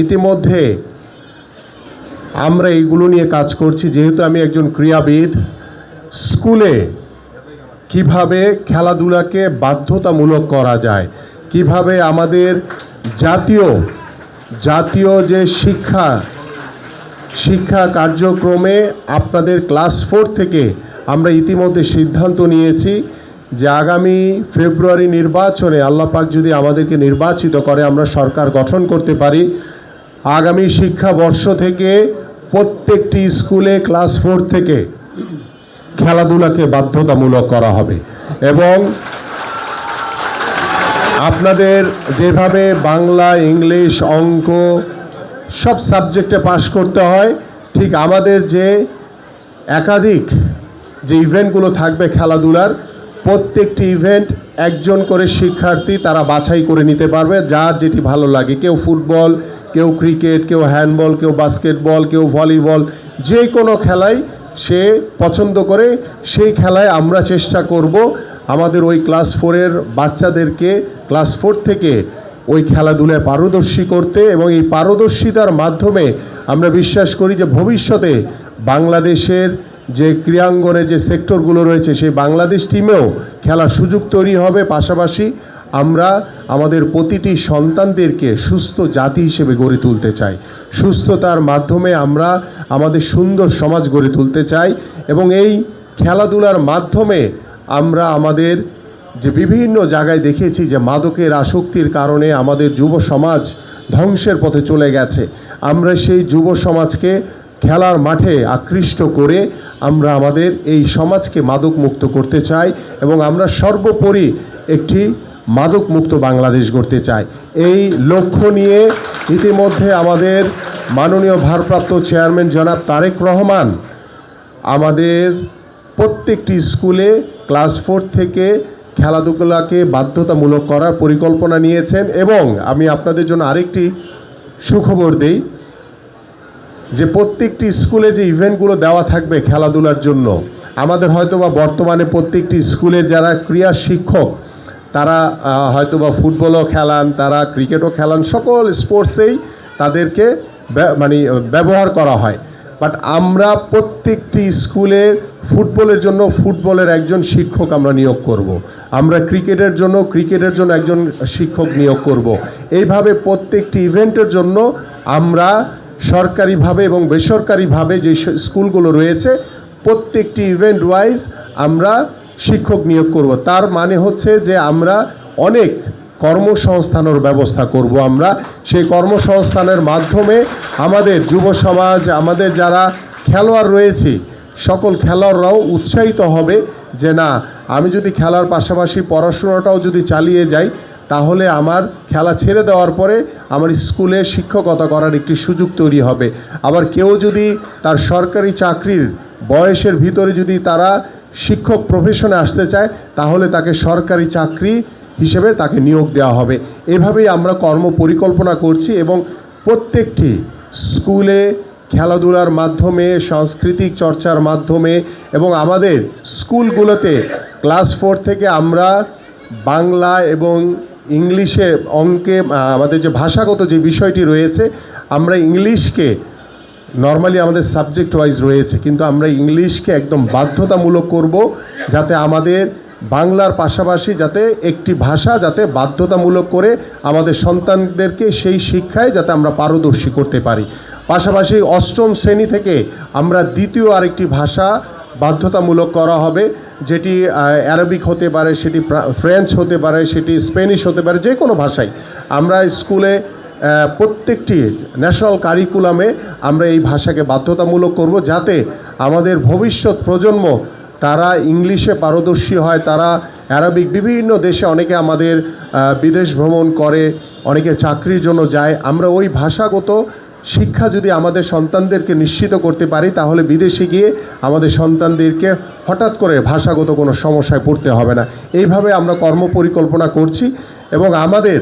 ইতিমধ্যে আমরা এইগুলো নিয়ে কাজ করছি। যেহেতু আমি একজন ক্রীড়াবিদ, স্কুলে কীভাবে খেলাধুলাকে বাধ্যতামূলক করা যায়, কীভাবে আমাদের জাতীয় জাতীয় যে শিক্ষা শিক্ষা কার্যক্রমে আপনাদের ক্লাস ফোর থেকে আমরা ইতিমধ্যে সিদ্ধান্ত নিয়েছি যে আগামী ফেব্রুয়ারি নির্বাচনে আল্লাপাক যদি আমাদেরকে নির্বাচিত করে, আমরা সরকার গঠন করতে পারি। আগামী শিক্ষাবর্ষ থেকে প্রত্যেকটি স্কুলে ক্লাস ফোর থেকে খেলাধুলাকে বাধ্যতামূলক করা হবে। এবং আপনাদের যেভাবে বাংলা, ইংলিশ, অঙ্ক সব সাবজেক্টে পাশ করতে হয়, ঠিক আমাদের যে একাধিক যে ইভেন্টগুলো থাকবে খেলাধুলার, প্রত্যেকটি ইভেন্ট একজন করে শিক্ষার্থী তারা বাছাই করে নিতে পারবে, যার যেটি ভালো লাগে। কেউ ফুটবল কেউ ক্রিকেট, কেউ হ্যান্ডবল, কেউ বাস্কেটবল, কেউ ভলিবল, যে কোনো খেলাই সে পছন্দ করে, সেই খেলায় আমরা চেষ্টা করব আমাদের ওই ক্লাস ফোরের বাচ্চাদেরকে, ক্লাস ফোর থেকে ওই খেলাধুলায় পারদর্শী করতে এবং এই পারদর্শিতার মাধ্যমে আমরা বিশ্বাস করি যে ভবিষ্যতে বাংলাদেশের যে ক্রীড়াঙ্গনের যে সেক্টরগুলো রয়েছে, সেই বাংলাদেশ টিমেও খেলার সুযোগ তৈরি হবে। পাশাপাশি আমরা আমাদের প্রতিটি সন্তানদেরকে সুস্থ জাতি হিসেবে গড়ে তুলতে চাই। সুস্থতার মাধ্যমে আমরা আমাদের সুন্দর সমাজ গড়ে তুলতে চাই এবং এই খেলাধুলার মাধ্যমে আমরা আমাদের যে বিভিন্ন জায়গায় দেখেছি যে মাদকের আসক্তির কারণে আমাদের যুব সমাজ ধ্বংসের পথে চলে গেছে। আমরা সেই যুব সমাজকে খেলার মাঠে আকৃষ্ট করে আমরা আমাদের এই সমাজকে মাদক মুক্ত করতে চাই এবং আমরা সর্বোপরি একটি মাদক মুক্ত বাংলাদেশ গড়তে চাই এই লক্ষ্য নিয়ে ইতিমধ্যে আমাদের মাননীয় ভারপ্রাপ্ত চেয়ারম্যান জনাব তারেক রহমান আমাদের প্রত্যেকটি স্কুলে ক্লাস ফোর থেকে খেলাধুলাকে বাধ্যতামূলক করার পরিকল্পনা নিয়েছেন এবং আমি আপনাদের জন্য আরেকটি সুখবর দেই যে প্রত্যেকটি স্কুলে যে ইভেন্টগুলো দেওয়া থাকবে খেলাধুলার জন্য, আমাদের হয়তোবা বর্তমানে প্রত্যেকটি স্কুলের যারা ক্রীড়া শিক্ষক তারা আহ, হয়তোবা ফুটবলও খেলান তারা ক্রিকেটও খেলান সকল স্পোর্টসেই তাদেরকে মানে ব্যবহার করা হয় বাট আমরা প্রত্যেকটি স্কুলে ফুটবলের জন্য ফুটবলের একজন শিক্ষক আমরা নিয়োগ করব। আমরা ক্রিকেটের জন্য ক্রিকেটের জন্য একজন শিক্ষক নিয়োগ করব। এইভাবে প্রত্যেকটি ইভেন্টের জন্য আমরা সরকারিভাবে এবং বেসরকারিভাবে যে স্কুলগুলো রয়েছে প্রত্যেকটি ইভেন্ট ওয়াইজ আমরা শিক্ষক নিয়োগ করব। তার মানে হচ্ছে যে আমরা অনেক কর্মসংস্থানের ব্যবস্থা করব আমরা। সেই কর্মসংস্থানের মাধ্যমে আমাদের যুব সমাজ, আমাদের যারা খেলোয়াড় রয়েছে, সকল খেলোয়াড়রাও উৎসাহিত হবে যে না, আমি যদি খেলার পাশাপাশি পড়াশোনাটাও যদি চালিয়ে যাই, তাহলে আমার খেলা ছেড়ে দেওয়ার পরে আমার স্কুলে শিক্ষকতা করার একটি সুযোগ তৈরি হবে। আবার কেউ যদি তার সরকারি চাকরির বয়সের ভিতরে যদি তারা শিক্ষক প্রফেশনে আসতে চায়, তাহলে তাকে সরকারি চাকরি হিসেবে তাকে নিয়োগ দেওয়া হবে। এভাবেই আমরা কর্ম পরিকল্পনা করছি এবং প্রত্যেকটি স্কুলে খেলাধুলার মাধ্যমে, সাংস্কৃতিক চর্চার মাধ্যমে এবং আমাদের স্কুলগুলোতে ক্লাস ফোর থেকে আমরা বাংলা এবং ইংলিশে অঙ্কে আমাদের যে ভাষাগত যে বিষয়টি রয়েছে, আমরা ইংলিশকে নর্মালি আমাদের সাবজেক্ট ওয়াইজ রয়েছে, কিন্তু আমরা ইংলিশকে একদম বাধ্যতামূলক করব যাতে আমাদের বাংলার পাশাপাশি যাতে একটি ভাষা যাতে বাধ্যতামূলক করে আমাদের সন্তানদেরকে সেই শিক্ষায় যাতে আমরা পারদর্শী করতে পারি। পাশাপাশি অষ্টম শ্রেণি থেকে আমরা দ্বিতীয় আরেকটি ভাষা বাধ্যতামূলক করা হবে, যেটি অ্যারাবিক হতে পারে, সেটি ফ্রেঞ্চ হতে পারে, সেটি স্প্যানিশ হতে পারে যে কোনো ভাষায় আমরা স্কুলে প্রত্যেকটি ন্যাশনাল কারিকুলামে আমরা এই ভাষাকে বাধ্যতামূলক করব যাতে আমাদের ভবিষ্যৎ প্রজন্ম, তারা ইংলিশে পারদর্শী হয়, তারা অ্যারাবিক বিভিন্ন দেশে অনেকে আমাদের বিদেশ ভ্রমণ করে, অনেকে চাকরির জন্য যায়। আমরা ওই ভাষাগত শিক্ষা যদি আমাদের সন্তানদেরকে নিশ্চিত করতে পারি, তাহলে বিদেশে গিয়ে আমাদের সন্তানদেরকে হঠাৎ করে ভাষাগত কোনো সমস্যায় পড়তে হবে না। এইভাবে আমরা কর্মপরিকল্পনা করছি এবং আমাদের